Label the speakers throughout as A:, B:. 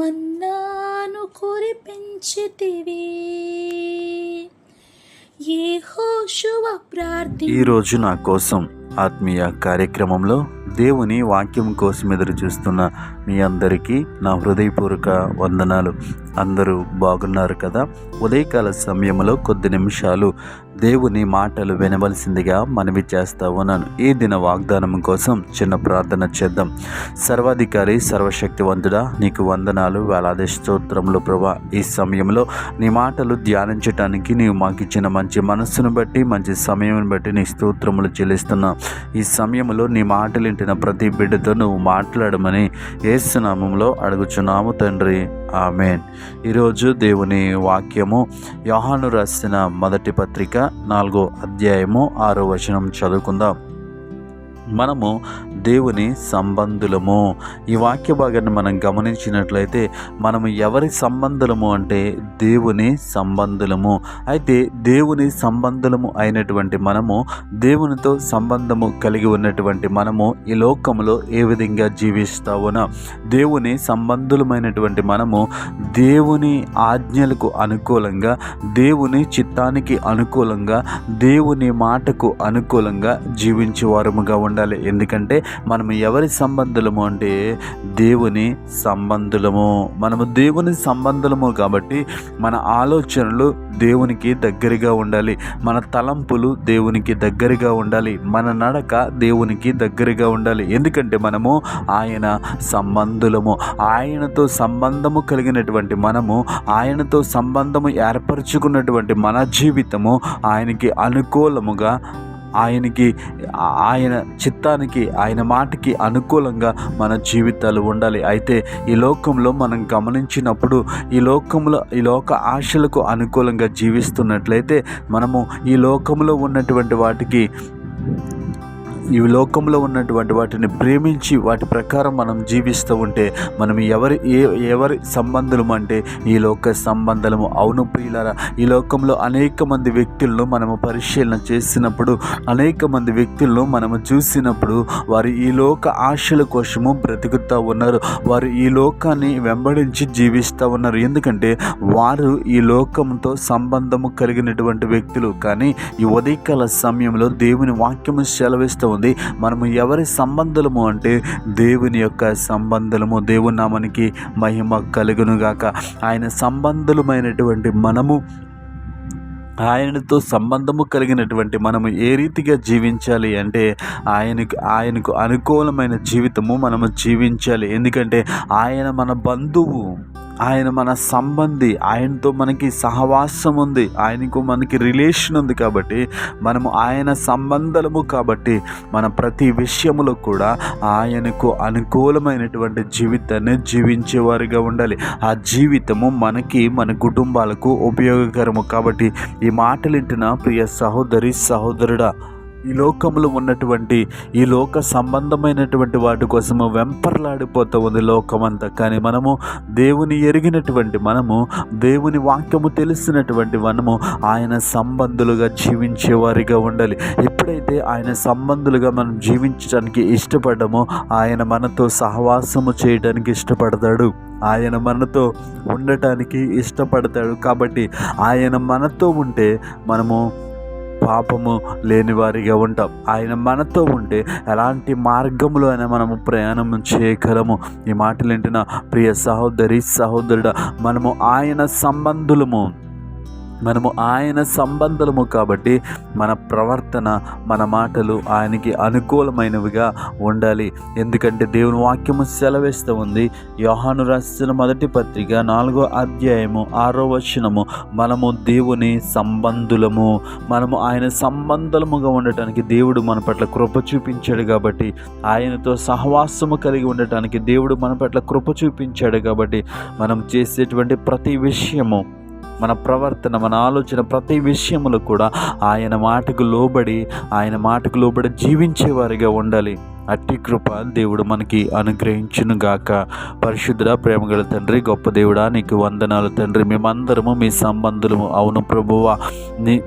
A: మన్నాను కురిపించితివి. పెంచితివి ప్రార్థి
B: ఈ రోజు నా కోసం ఆత్మీయ కార్యక్రమంలో దేవుని వాక్యం కోసం ఎదురు చూస్తున్న మీ అందరికీ నా హృదయపూర్వక వందనాలు. అందరూ బాగున్నారు కదా? ఉదయకాల సమయంలో కొద్ది నిమిషాలు దేవుని మాటలు వినవలసిందిగా మనవి చేస్తా ఉన్నాను. ఈ దిన వాగ్దానం కోసం చిన్న ప్రార్థన చేద్దాం. సర్వాధికారి సర్వశక్తివంతుడా నీకు వందనాలు వేలాది స్తోత్రములు ప్రభా. ఈ సమయంలో నీ మాటలు ధ్యానించటానికి నీవు మాకు ఇచ్చిన మంచి మనస్సును బట్టి మంచి సమయం బట్టి నీ స్తోత్రములు చెల్లిస్తున్నా. ఈ సమయంలో నీ మాటలు పుట్టిన ప్రతి బిడ్డతో నువ్వు మాట్లాడమని ఏసునామంలో అడుగుచున్నాము తండ్రి. ఆమెన్. ఈరోజు దేవుని వాక్యము యోహాను రాసిన మొదటి పత్రిక నాలుగో అధ్యాయము ఆరో వచనం చదువుకుందాం. మనము దేవుని సంబంధులము. ఈ వాక్య భాగాన్ని మనం గమనించినట్లయితే మనము ఎవరి సంబంధులము అంటే దేవుని సంబంధులము. అయితే దేవుని సంబంధులము అయినటువంటి మనము దేవునితో సంబంధము కలిగి ఉన్నటువంటి మనము ఈ లోకంలో ఏ విధంగా జీవిస్తావునా? దేవుని సంబంధులమైనటువంటి మనము దేవుని ఆజ్ఞలకు అనుకూలంగా దేవుని చిత్తానికి అనుకూలంగా దేవుని మాటకు అనుకూలంగా జీవించే వారముగా ఉండాలి. ఎందుకంటే మనము ఎవరి సంబంధులము అంటే దేవుని సంబంధులము. మనము దేవుని సంబంధులము కాబట్టి మన ఆలోచనలు దేవునికి దగ్గరగా ఉండాలి. మన తలంపులు దేవునికి దగ్గరగా ఉండాలి. మన నడక దేవునికి దగ్గరగా ఉండాలి. ఎందుకంటే మనము ఆయన సంబంధులము. ఆయనతో సంబంధము కలిగినటువంటి మనము ఆయనతో సంబంధము ఏర్పరచుకున్నటువంటి మన జీవితము ఆయనకి అనుకూలముగా ఆయనకి ఆయన చిత్తానికి ఆయన మాటకి అనుకూలంగా మన జీవితాలు ఉండాలి. అయితే ఈ లోకంలో మనం గమనించినప్పుడు ఈ లోకంలో ఈ లోక ఆశలకు అనుకూలంగా జీవిస్తున్నట్లయితే మనము ఈ లోకంలో ఉన్నటువంటి వాటికి ఈ లోకంలో ఉన్నటువంటి వాటిని ప్రేమించి వాటి ప్రకారం మనం జీవిస్తూ ఉంటే మనం ఎవరి ఏ ఎవరి సంబంధము అంటే ఈ లోక సంబంధము అవును ప్రియులరా ఈ లోకంలో అనేక మంది వ్యక్తులను మనము పరిశీలన చేసినప్పుడు అనేక మంది వ్యక్తులను మనము చూసినప్పుడు వారు ఈ లోక ఆశల కోసము బ్రతుకుతూ ఉన్నారు. వారు ఈ లోకాన్ని వెంబడించి జీవిస్తూ ఉన్నారు. ఎందుకంటే వారు ఈ లోకంతో సంబంధము కలిగినటువంటి వ్యక్తులు. కానీ ఈ ఉదయకాల సమయంలో దేవుని వాక్యము సెలవిస్తూ ఉంది మనము ఎవరి సంబంధులము అంటే దేవుని యొక్క సంబంధులము. దేవుని నామానికి మహిమ కలుగునుగాక ఆయన సంబంధులమైనటువంటి మనము ఆయనతో సంబంధము కలిగినటువంటి మనము ఏ రీతిగా జీవించాలి అంటే ఆయనకు ఆయనకు అనుకూలమైన జీవితము మనము జీవించాలి. ఎందుకంటే ఆయన మన బంధువు. ఆయన మన సంబంధి ఆయనతో మనకి సహవాసం ఉంది ఆయనకు మనకి రిలేషన్ ఉంది కాబట్టి మనము ఆయన సంబంధము కాబట్టి మన ప్రతి విషయములో కూడా ఆయనకు అనుకూలమైనటువంటి జీవితాన్ని జీవించేవారిగా ఉండాలి. ఆ జీవితము మనకి మన కుటుంబాలకు ఉపయోగకరము కాబట్టి ఈ మాటలు వింటున్న ప్రియ సహోదరి సహోదరుడా ఈ లోకంలో ఉన్నటువంటి ఈ లోక సంబంధమైనటువంటి వాటి కోసము వెంపర్లాడిపోతూ ఉంది లోకమంతా. కానీ మనము దేవుని ఎరిగినటువంటి మనము దేవుని వాక్యము తెలిసినటువంటి మనము ఆయన సంబంధులుగా జీవించేవారిగా ఉండాలి. ఎప్పుడైతే ఆయన సంబంధులుగా మనం జీవించడానికి ఇష్టపడమో ఆయన మనతో సహవాసము చేయడానికి ఇష్టపడతాడు. ఆయన మనతో ఉండటానికి ఇష్టపడతాడు. కాబట్టి ఆయన మనతో ఉంటే మనము పాపము లేని వారిగా ఉంటాం. ఆయన మనతో ఉంటే ఎలాంటి మార్గంలో అయినా మనము ప్రయాణం చేయగలము? ఈ మాటలు వింటున్న ప్రియ సహోదరి సహోదరుడ మనము ఆయన సంబంధులము. మనము ఆయన సంబంధము కాబట్టి మన ప్రవర్తన మన మాటలు ఆయనకి అనుకూలమైనవిగా ఉండాలి. ఎందుకంటే దేవుని వాక్యము సెలవిస్తూ ఉంది. యోహాను రాసిన మొదటి పత్రిక నాలుగో అధ్యాయము ఆరో వచనము మనము దేవుని సంబంధులము. మనము ఆయన సంబంధముగా ఉండటానికి దేవుడు మన పట్ల కృప చూపించాడు కాబట్టి ఆయనతో సహవాసము కలిగి ఉండటానికి దేవుడు మన పట్ల కృప చూపించాడు కాబట్టి మనం చేసేటువంటి ప్రతి విషయము మన ప్రవర్తన మన ఆలోచన ప్రతి విషయములో కూడా ఆయన మాటకు లోబడి ఆయన మాటకు లోబడి జీవించేవారిగా ఉండాలి. అట్టి కృప దేవుడు మనకి అనుగ్రహించును గాక పరిశుద్ధుడ ప్రేమగల తండ్రి గొప్ప దేవుడా నీకు వందనాలు తండ్రి. మేమందరము మీ సంబంధులము. అవును ప్రభువా నీ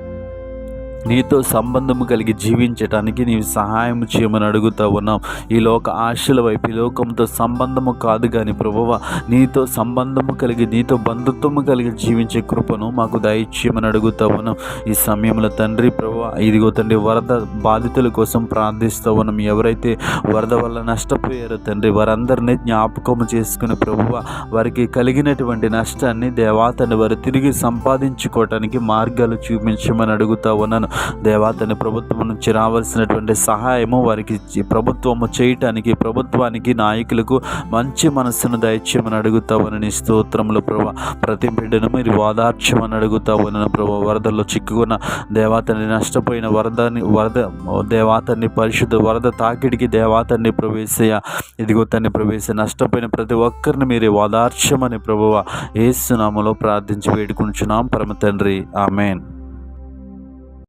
B: నీతో సంబంధము కలిగి జీవించటానికి నీవు సహాయం చేయమని అడుగుతా ఉన్నాం ఈ లోక ఆశల వైపు ఈ లోకంతో సంబంధము కాదు కానీ ప్రభువ నీతో సంబంధము కలిగి నీతో బంధుత్వము కలిగి జీవించే కృపను మాకు దయచేయమని అడుగుతా ఉన్నాం ఈ సమయంలో తండ్రి ప్రభు ఇదిగో తండ్రి వరద బాధితుల కోసం ప్రార్థిస్తూ ఉన్నాం. ఎవరైతే వరద వల్ల నష్టపోయారో తండ్రి వారందరినీ జ్ఞాపకం చేసుకుని ప్రభువ వారికి కలిగినటువంటి నష్టాన్ని దేవాతని వారు తిరిగి సంపాదించుకోవటానికి మార్గాలు చూపించమని అడుగుతా ఉన్నాను. దేవాతని ప్రభుత్వం నుంచి రావాల్సినటువంటి సహాయము వారికి ప్రభుత్వము చేయటానికి ప్రభుత్వానికి నాయకులకు మంచి మనస్సును దయచేయమని అడుగుతా ఉన్నాను స్తోత్రములు ప్రభు. ప్రతి బిడ్డను మీరు వాదార్చమని అడుగుతా ఉన్నాను ప్రభు. వరదల్లో చిక్కుకున్న దేవాతని నష్టపోయిన వరదని వరద దేవాతన్ని పరిశుద్ధ వరద తాకిడికి దేవాతన్ని ప్రవేశయ ఇదిగో తన్ని ప్రవేశ నష్టపోయిన ప్రతి ఒక్కరిని మీరే వాదార్చమని ప్రభువ. ఏసునామలో ప్రార్థించి వేడుకుంటున్నాం. పరమ తండ్రి. ఆమెన్.